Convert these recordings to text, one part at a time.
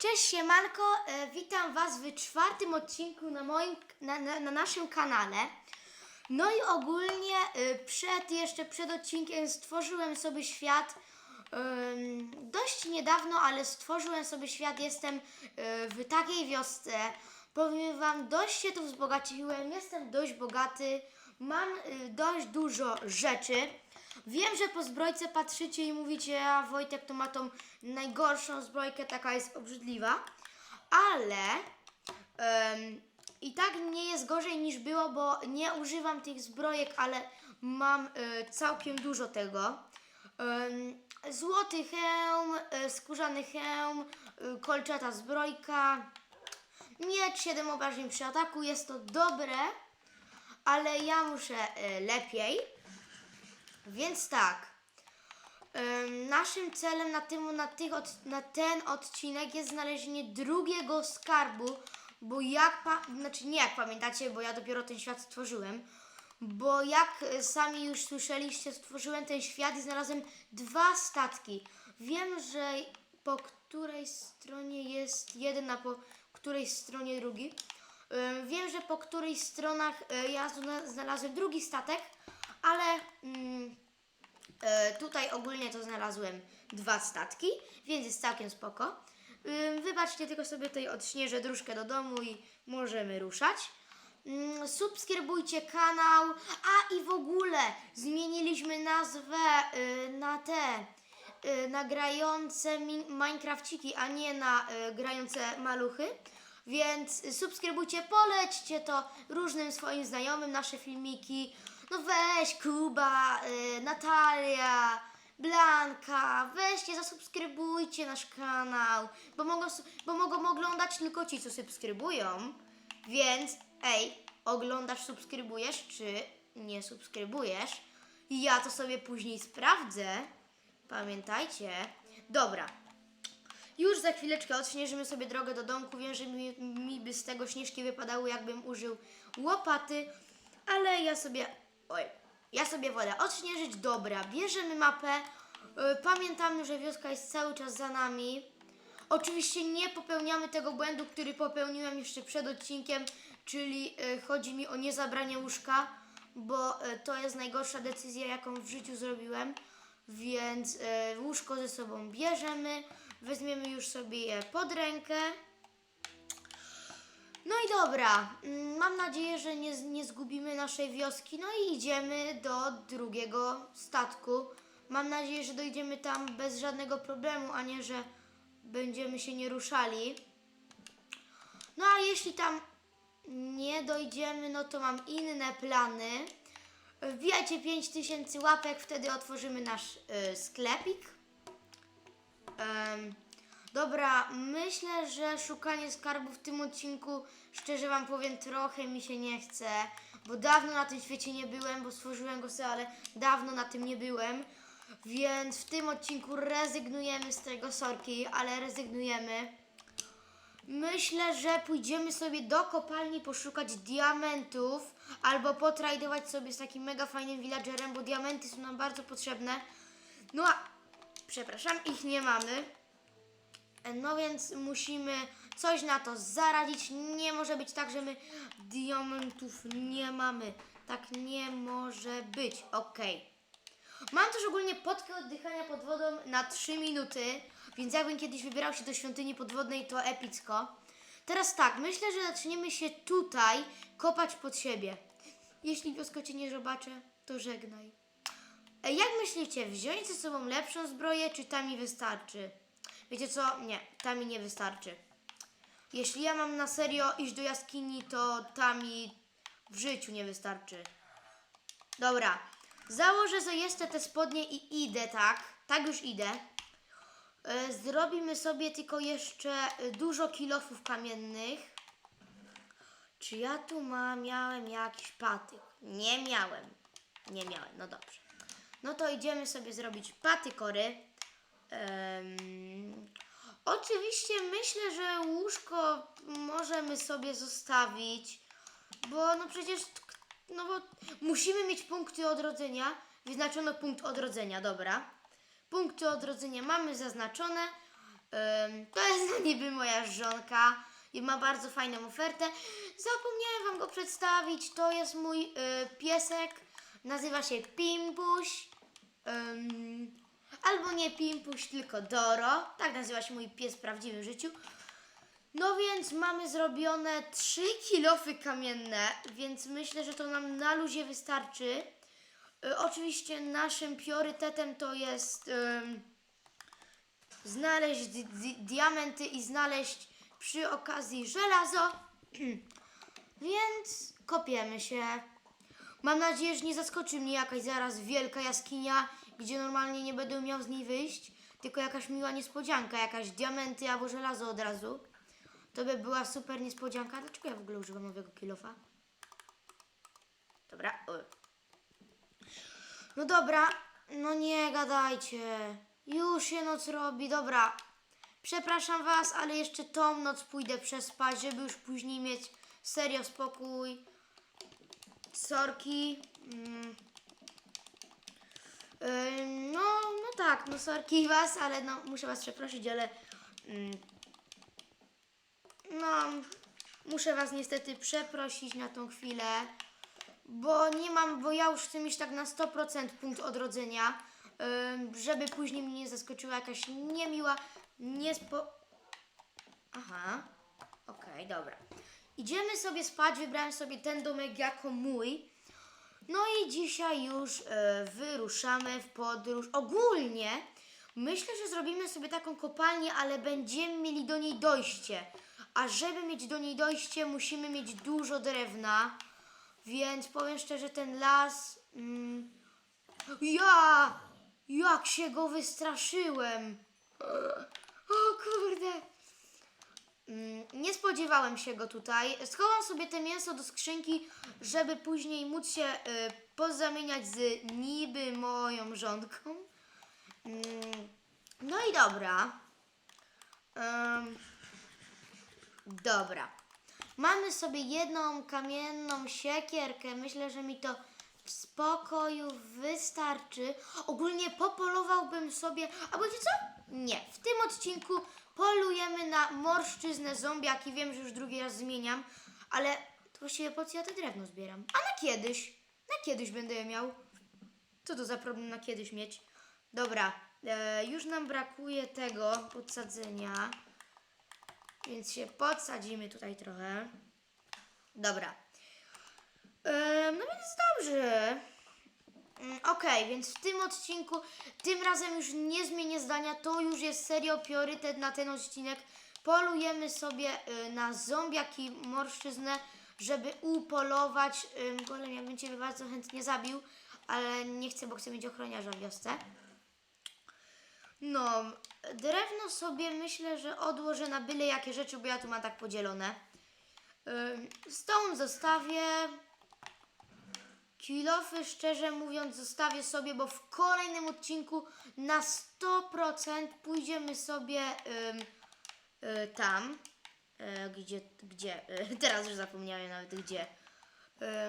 Cześć siemanko, e, witam Was w czwartym odcinku na moim, na, na, na naszym kanale. No i ogólnie e, przed, jeszcze przed odcinkiem stworzyłem sobie świat dość niedawno, ale stworzyłem sobie świat, jestem e, w takiej wiosce. Powiem Wam, dość się tu wzbogaciłem, jestem dość bogaty, mam dość dużo rzeczy. Wiem, że po zbrojce patrzycie i mówicie, a Wojtek to ma tą najgorszą zbrojkę, taka jest obrzydliwa, ale em, i tak nie jest gorzej niż było, bo nie używam tych zbrojek, ale mam e, całkiem dużo tego. Złoty hełm, e, skórzany hełm, e, kolczata zbrojka, miecz 7 obrażeń przy ataku, jest to dobre, ale ja muszę e, lepiej. Więc tak. Naszym celem na, tym, na, tych na ten odcinek jest znalezienie drugiego skarbu, bo jak, znaczy nie jak pamiętacie, bo ja dopiero ten świat stworzyłem, bo jak e, sami już słyszeliście, stworzyłem ten świat i znalazłem dwa statki. Wiem, że po której stronie jest jeden, a po której stronie drugi. Em, Wiem, że po której stronach e, ja zna- znalazłem drugi statek, ale mm, e, tutaj ogólnie to znalazłem dwa statki, więc jest całkiem spoko. Wybaczcie, tylko sobie tutaj odśnieżę dróżkę do domu i możemy ruszać. Ym, Subskrybujcie kanał, a i w ogóle zmieniliśmy nazwę y, na te y, na grające mi- Minecrafciki, a nie na y, grające maluchy. Więc subskrybujcie, polećcie to różnym swoim znajomym nasze filmiki. No weź Kuba, y, Natalia, Blanka, weźcie, zasubskrybujcie nasz kanał, bo mogą, bo mogą oglądać tylko ci, co subskrybują. Więc ej, oglądasz, subskrybujesz, czy nie subskrybujesz? Ja to sobie później sprawdzę. Pamiętajcie. Dobra, już za chwileczkę odśnieżymy sobie drogę do domku. Wiem, że mi, mi by z tego śnieżki wypadały, jakbym użył łopaty, ale ja sobie. Oj, ja sobie wolę odśnieżyć. Dobra, bierzemy mapę. Y, Pamiętamy, że wioska jest cały czas za nami. Oczywiście nie popełniamy tego błędu, który popełniłem jeszcze przed odcinkiem, czyli y, chodzi mi o niezabranie łóżka, bo y, to jest najgorsza decyzja, jaką w życiu zrobiłem. Więc łóżko ze sobą bierzemy, weźmiemy już sobie je pod rękę. No i dobra, mm, mam nadzieję, że nie, nie zgubimy naszej wioski. No i idziemy do drugiego statku. Mam nadzieję, że dojdziemy tam bez żadnego problemu, a nie, że będziemy się nie ruszali. No a jeśli tam nie dojdziemy, no to mam inne plany. Wbijajcie 5000 łapek, wtedy otworzymy nasz y, sklepik. Dobra, myślę, że szukanie skarbu w tym odcinku, szczerze Wam powiem, trochę mi się nie chce, bo dawno na tym świecie nie byłem, bo stworzyłem go sobie, ale dawno na tym nie byłem. Więc w tym odcinku rezygnujemy z tego sorki, ale rezygnujemy. Myślę, że pójdziemy sobie do kopalni poszukać diamentów albo potrajdować sobie z takim mega fajnym villagerem, bo diamenty są nam bardzo potrzebne. No a, przepraszam, ich nie mamy. No więc musimy coś na to zaradzić. Nie może być tak, że my diamentów nie mamy. Tak nie może być. Okej. Mam też ogólnie podkę oddychania pod wodą na 3 minuty, więc jakbym kiedyś wybierał się do świątyni podwodnej, to epicko. Teraz tak, myślę, że zaczniemy się tutaj kopać pod siebie. Jeśli wiosko cię nie zobaczę, to żegnaj. E, Jak myślicie, wziąć ze sobą lepszą zbroję, czy ta mi wystarczy? Wiecie co? Nie, ta mi nie wystarczy. Jeśli ja mam na serio iść do jaskini, to ta mi w życiu nie wystarczy. Dobra, założę sobie jeszcze te spodnie i idę, tak? Tak już idę. E, Zrobimy sobie tylko jeszcze e, dużo kilofów kamiennych. Czy ja tu ma, miałem jakiś patyk? Nie miałem. Nie miałem, no dobrze. No to idziemy sobie zrobić patykory. Em, oczywiście myślę, że łóżko możemy sobie zostawić, bo no przecież, no bo musimy mieć punkty odrodzenia. Wyznaczono punkt odrodzenia, dobra. Punkty odrodzenia mamy zaznaczone. Ym, to jest niby moja żonka i ma bardzo fajną ofertę. Zapomniałem wam go przedstawić. To jest mój y, piesek. Nazywa się Pimpuś. Ym, albo nie Pimpuś, tylko Doro. Tak nazywa się mój pies w prawdziwym życiu. No więc mamy zrobione trzy kilofy kamienne, więc myślę, że to nam na luzie wystarczy. Y, oczywiście naszym priorytetem to jest ym, znaleźć di- di- diamenty i znaleźć przy okazji żelazo. Więc kopiemy się. Mam nadzieję, że nie zaskoczy mnie jakaś zaraz wielka jaskinia, gdzie normalnie nie będę miał z niej wyjść, tylko jakaś miła niespodzianka, jakaś diamenty albo żelazo od razu. To by była super niespodzianka. Dlaczego ja w ogóle używam nowego kilofa? Dobra. No dobra. No nie gadajcie. Już się noc robi. Dobra. Przepraszam was, ale jeszcze tą noc pójdę przespać, żeby już później mieć serio spokój. Sorki. Mm. Ym, No, no tak, no sorki was, ale no muszę was przeprosić, ale mm, no muszę was niestety przeprosić na tą chwilę, bo nie mam, bo ja już chcę mieć tak na 100% punkt odrodzenia, ym, żeby później mnie nie zaskoczyła jakaś niemiła, niespo... Aha, okej, dobra. Idziemy sobie spać, wybrałem sobie ten domek jako mój. No i dzisiaj już e, wyruszamy w podróż. Ogólnie myślę, że zrobimy sobie taką kopalnię, ale będziemy mieli do niej dojście. A żeby mieć do niej dojście, musimy mieć dużo drewna. Więc powiem szczerze, ten las. Mm, ja! Jak się go wystraszyłem! O kurde! Mm, Nie spodziewałem się go tutaj. Schowam sobie te mięso do skrzynki, żeby później móc się y, pozamieniać z niby moją żonką. Mm, no i dobra. Dobra. Mamy sobie jedną kamienną siekierkę. Myślę, że mi to w spokoju wystarczy. Ogólnie popolowałbym sobie. A wiecie co? Nie. W tym odcinku polujemy na morszczyznę zombiaki. Wiem, że już drugi raz zmieniam, ale to właściwie po co ja to drewno zbieram? A na kiedyś. Na kiedyś będę je miał. Co to za problem na kiedyś mieć? Dobra, e, już nam brakuje tego podsadzenia, więc się podsadzimy tutaj trochę. Dobra. E, no więc dobrze. Mm, Okej, więc w tym odcinku, tym razem już nie zmienię zdania, to już jest serio priorytet na ten odcinek. Polujemy sobie y, na zombiaki morszczyznę, żeby upolować. Golem ja bym Ciebie bardzo chętnie zabił, ale nie chcę, bo chcę mieć ochroniarza w wiosce. No, drewno sobie myślę, że odłożę na byle jakie rzeczy, bo ja tu mam tak podzielone. Stone zostawię. Kilofy, szczerze mówiąc, zostawię sobie, bo w kolejnym odcinku na 100% pójdziemy sobie y, tam. Y, gdzie, gdzie? Y, teraz już zapomniałem nawet gdzie.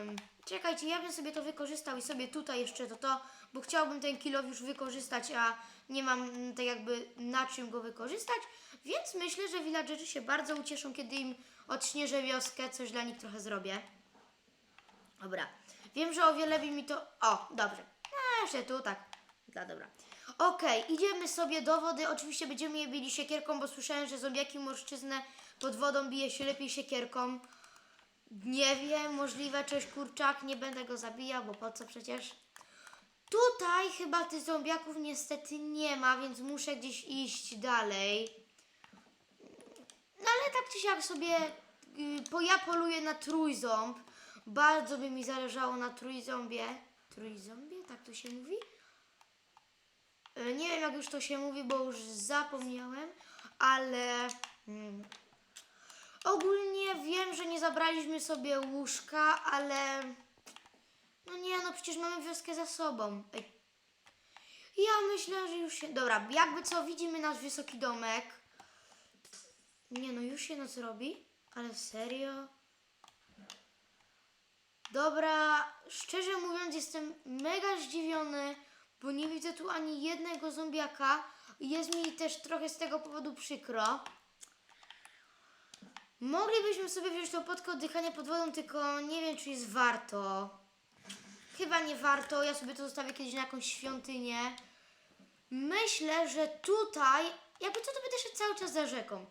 Ym, czekajcie, ja bym sobie to wykorzystał i sobie tutaj jeszcze to to, bo chciałbym ten kilof już wykorzystać, a nie mam mm, tak jakby na czym go wykorzystać, więc myślę, że villagerzy się bardzo ucieszą, kiedy im odśnieżę wioskę, coś dla nich trochę zrobię. Dobra. Wiem, że o wiele by mi to. O, dobrze. No, jeszcze tu, tak. Dla dobra. Okej, idziemy sobie do wody. Oczywiście będziemy je bili siekierką, bo słyszałem, że zombiaki morszczyznę pod wodą bije się lepiej siekierką. Nie wiem, możliwe, cześć kurczak, nie będę go zabijał, bo po co przecież? Tutaj chyba tych zombiaków niestety nie ma, więc muszę gdzieś iść dalej. No ale tak czy siak sobie, y, bo ja poluję na trójząb. Bardzo by mi zależało na trójząbie. Trójząbie? Tak to się mówi? Y, Nie wiem jak już to się mówi, bo już zapomniałem, ale mm, ogólnie wiem, że nie zabraliśmy sobie łóżka, ale no nie, no przecież mamy wioskę za sobą. Ej. Ja myślę, że już się... Dobra, jakby co, widzimy nasz wysoki domek. Nie no, już się noc robi? Ale serio? Dobra, szczerze mówiąc jestem mega zdziwiony, bo nie widzę tu ani jednego zombiaka. Jest mi też trochę z tego powodu przykro. Moglibyśmy sobie wziąć tą podkę oddychania pod wodą, tylko nie wiem, czy jest warto. Chyba nie warto. Ja sobie to zostawię kiedyś na jakąś świątynię. Myślę, że tutaj, jakby co to będę szedł cały czas za rzeką.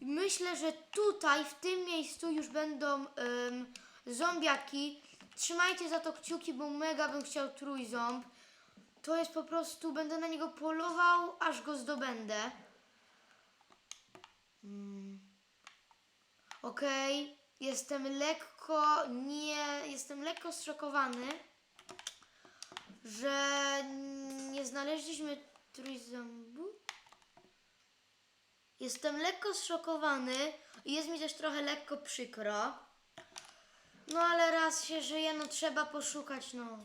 Myślę, że tutaj, w tym miejscu już będą ym, zombiaki. Trzymajcie za to kciuki, bo mega bym chciał trójząb. To jest po prostu, będę na niego polował, aż go zdobędę. Mm. Okej, jestem lekko, nie, jestem lekko zszokowany, że nie znaleźliśmy trójząbu. Jestem lekko zszokowany i jest mi też trochę lekko przykro. No ale raz się żyje, no trzeba poszukać, no.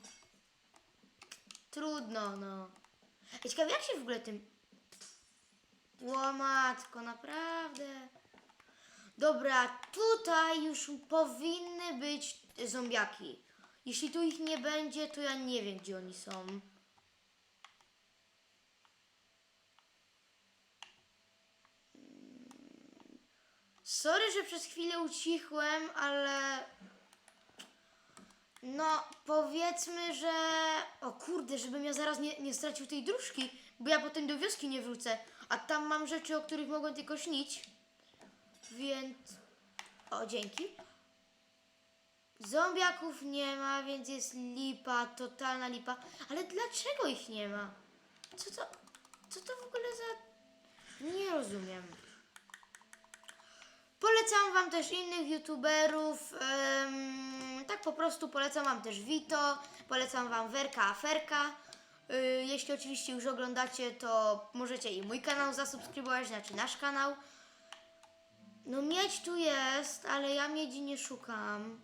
Trudno, no. Ja ciekawe, jak się w ogóle tym... Łomatko, naprawdę. Dobra, tutaj już powinny być zombiaki. Jeśli tu ich nie będzie, to ja nie wiem, gdzie oni są. Sorry, że przez chwilę ucichłem, ale no powiedzmy, że o kurde, żebym ja zaraz nie, nie stracił tej dróżki, bo ja potem do wioski nie wrócę, a tam mam rzeczy, o których mogłem tylko śnić. Więc o, dzięki. Zombiaków nie ma, więc jest lipa, totalna lipa. Ale dlaczego ich nie ma? Co to, co to w ogóle za... Nie rozumiem. Polecam Wam też innych youtuberów. em, tak po prostu polecam Wam też Vito, polecam Wam Werka Aferka. Y, jeśli oczywiście już oglądacie, to możecie i mój kanał zasubskrybować, znaczy nasz kanał. No miedź tu jest, ale ja miedzi nie szukam.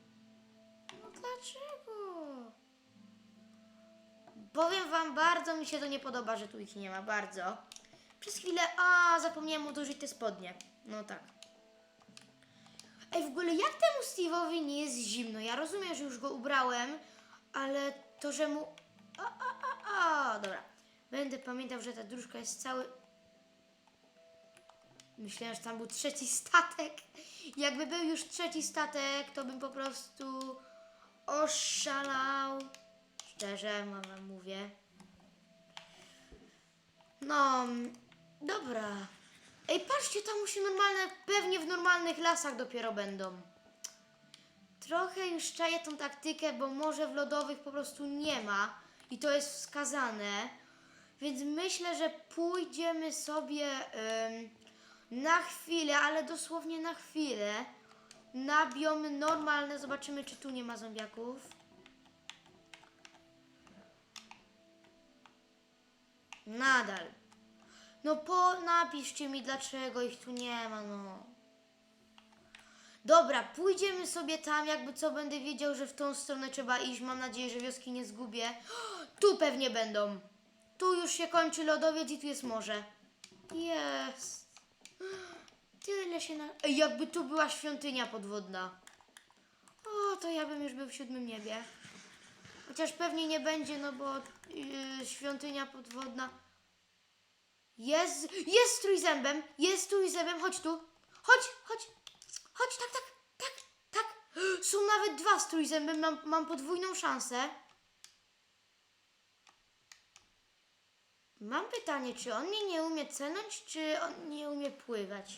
No dlaczego? Powiem Wam, bardzo mi się to nie podoba, że tu ich nie ma, bardzo. Przez chwilę, a zapomniałem odłożyć te spodnie. No tak. Ej, w ogóle jak temu Steve'owi nie jest zimno? Ja rozumiem, że już go ubrałem, ale to, że mu... A, a, a, a, dobra. Będę pamiętał, że ta dróżka jest cały... Myślałem, że tam był trzeci statek. Jakby był już trzeci statek, to bym po prostu oszalał. Szczerze, mama mówię. No, dobra. Ej, patrzcie, tam już się normalne, pewnie w normalnych lasach dopiero będą. Trochę już czaję tą taktykę, bo może w lodowych po prostu nie ma i to jest wskazane. Więc myślę, że pójdziemy sobie em, na chwilę, ale dosłownie na chwilę, na biomy normalne. Zobaczymy, czy tu nie ma zombiaków. Nadal. No po, napiszcie mi, dlaczego ich tu nie ma, no. Dobra, pójdziemy sobie tam, jakby co będę wiedział, że w tą stronę trzeba iść. Mam nadzieję, że wioski nie zgubię. Tu pewnie będą. Tu już się kończy lodowiec i tu jest morze. Jest. Tyle się na... Ej, jakby tu była świątynia podwodna. O, to ja bym już był w siódmym niebie. Chociaż pewnie nie będzie, no bo yy, świątynia podwodna... Jest, jest trójzębem, jest trójzębem, chodź tu. Chodź, chodź, chodź, tak, tak, tak, tak. Są nawet dwa z trójzębem, mam, mam podwójną szansę. Mam pytanie, czy on mnie nie umie cenąć, czy on nie umie pływać?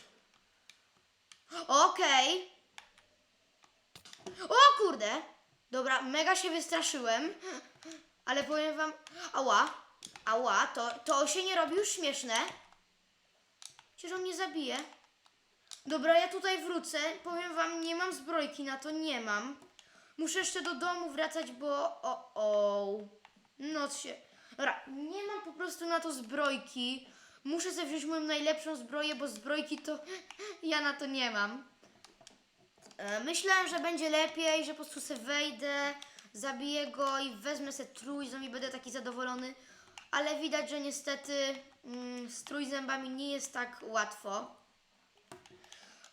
Okej. O kurde. Dobra, mega się wystraszyłem. Ale powiem wam... Ała. Ała, to, to się nie robi już śmieszne. Przecież on mnie zabije. Dobra, ja tutaj wrócę. Powiem wam, nie mam zbrojki na to, nie mam. Muszę jeszcze do domu wracać, bo... O, o. Noc się... Dobra, nie mam po prostu na to zbrojki. Muszę sobie wziąć moją najlepszą zbroję, bo zbrojki to... Ja na to nie mam. E, Myślałem, że będzie lepiej, że po prostu se wejdę, zabiję go i wezmę se trójząb i będę taki zadowolony. Ale widać, że niestety mm, z trójzębami nie jest tak łatwo.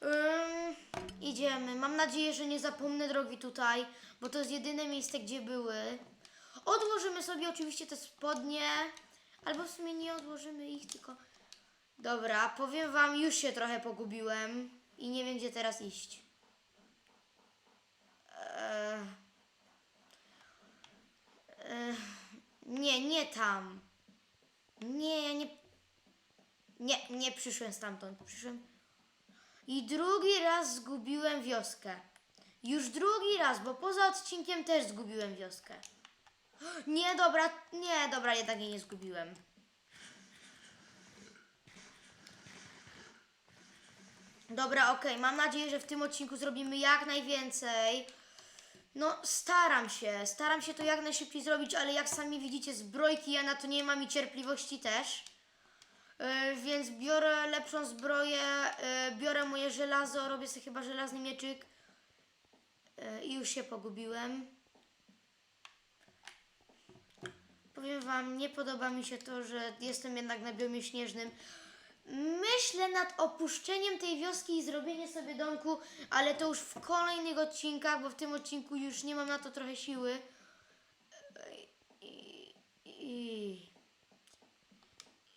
Ym, idziemy. Mam nadzieję, że nie zapomnę drogi tutaj, bo to jest jedyne miejsce, gdzie były. Odłożymy sobie oczywiście te spodnie, albo w sumie nie odłożymy ich, tylko Dobra, powiem wam, już się trochę pogubiłem i nie wiem, gdzie teraz iść. Eee, eee, nie, nie tam. Nie, ja nie. Nie, nie przyszłem stamtąd. Przyszłem. I drugi raz zgubiłem wioskę. Już drugi raz, bo poza odcinkiem też zgubiłem wioskę. Nie, dobra, nie, dobra, jednak jej nie zgubiłem. Dobra, okej, mam nadzieję, że w tym odcinku zrobimy jak najwięcej. No, staram się, staram się to jak najszybciej zrobić, ale jak sami widzicie, zbrojki ja na to nie mam i cierpliwości też. Yy, więc biorę lepszą zbroję, yy, biorę moje żelazo, robię sobie chyba żelazny mieczyk. Yy, I już się pogubiłem. Powiem wam, nie podoba mi się to, że jestem jednak na biomie śnieżnym. Myślę nad opuszczeniem tej wioski i zrobienie sobie domku, ale to już w kolejnych odcinkach, bo w tym odcinku już nie mam na to trochę siły. I, i,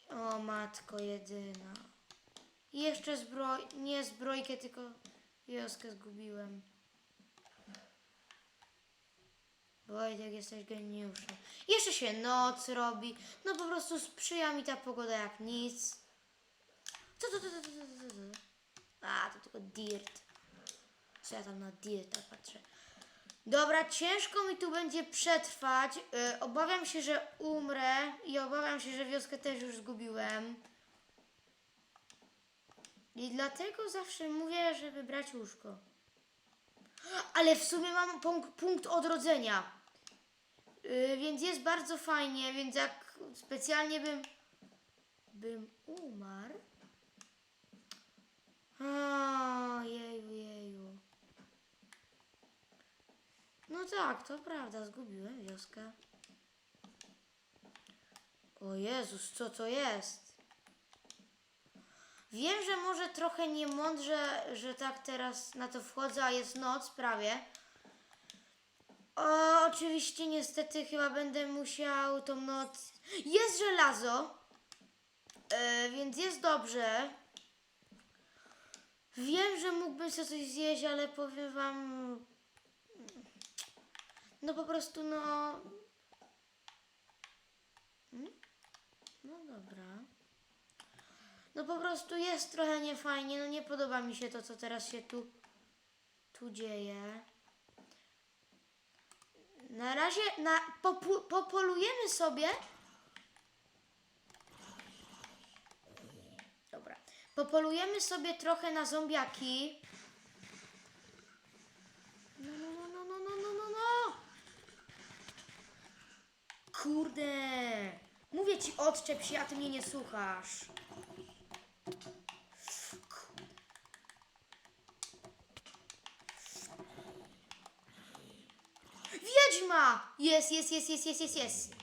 o matko jedyna. Jeszcze zbroj, nie zbrojkę, tylko wioskę zgubiłem. Wojtek, jesteś geniuszem. Jeszcze się noc robi. No po prostu sprzyja mi ta pogoda jak nic. Co to, to, to, to, to, to? A, to tylko dirt. Co ja tam na dirta patrzę. Dobra, ciężko mi tu będzie przetrwać. Y, obawiam się, że umrę i obawiam się, że wioskę też już zgubiłem. I dlatego zawsze mówię, żeby brać łóżko. Ale w sumie mam punkt, punkt odrodzenia. Y, więc jest bardzo fajnie, więc jak specjalnie bym bym umarł. O, jeju, jeju. No tak, to prawda, zgubiłem wioskę. O Jezus, co to jest? Wiem, że może trochę niemądrze, że tak teraz na to wchodzę, a jest noc prawie. O, oczywiście niestety chyba będę musiał tą noc... Jest żelazo, e, więc jest dobrze. Wiem, że mógłbym sobie coś zjeść, ale powiem wam... No po prostu no... Hmm? No dobra. No po prostu jest trochę niefajnie, no nie podoba mi się to, co teraz się tu, tu dzieje. Na razie na, popu, popolujemy sobie. Dobra. Popolujemy sobie trochę na zombiaki. No, no, no, no, no, no, no, no. Kurde. Mówię ci, odczep się, a ty mnie nie słuchasz. Wiedźma! Jest, jest, jest, jest, jest, jest, jest.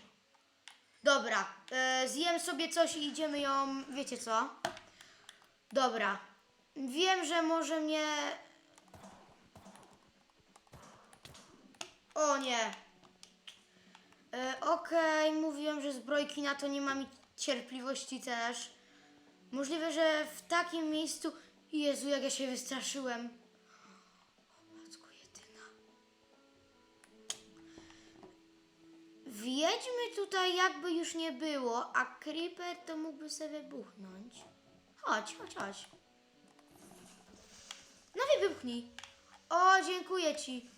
Dobra, e, zjem sobie coś i idziemy ją, wiecie co? Dobra. Wiem, że może mnie... O nie. E, Okej, mówiłem, że zbrojki na to nie mam cierpliwości też. Możliwe, że w takim miejscu... Jezu, jak ja się wystraszyłem. O matko jedyna. Wiedźmy tutaj jakby już nie było, a Creeper to mógłby sobie wybuchnąć. Chodź, chodź, chodź. No wybuchnij. O, dziękuję ci.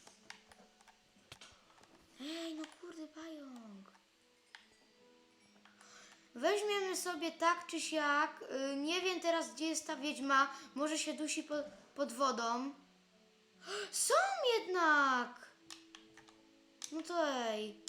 Ej, no kurde, pająk. Weźmiemy sobie tak czy siak. y, Nie wiem teraz, gdzie jest ta wiedźma. Może się dusi pod, pod wodą. Są jednak! No to ej.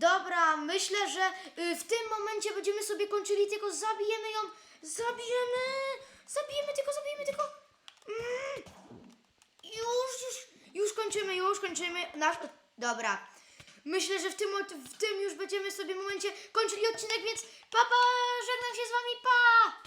Dobra, myślę, że y, w tym momencie będziemy sobie kończyli, tylko zabijemy ją. Zabijemy! Zabijemy tylko, zabijemy tylko. Mm. Już, już, już kończymy, już kończymy nasz... Dobra. Myślę, że w tym, w tym już będziemy sobie momencie kończyli odcinek, więc papa, żegnam się z wami, pa!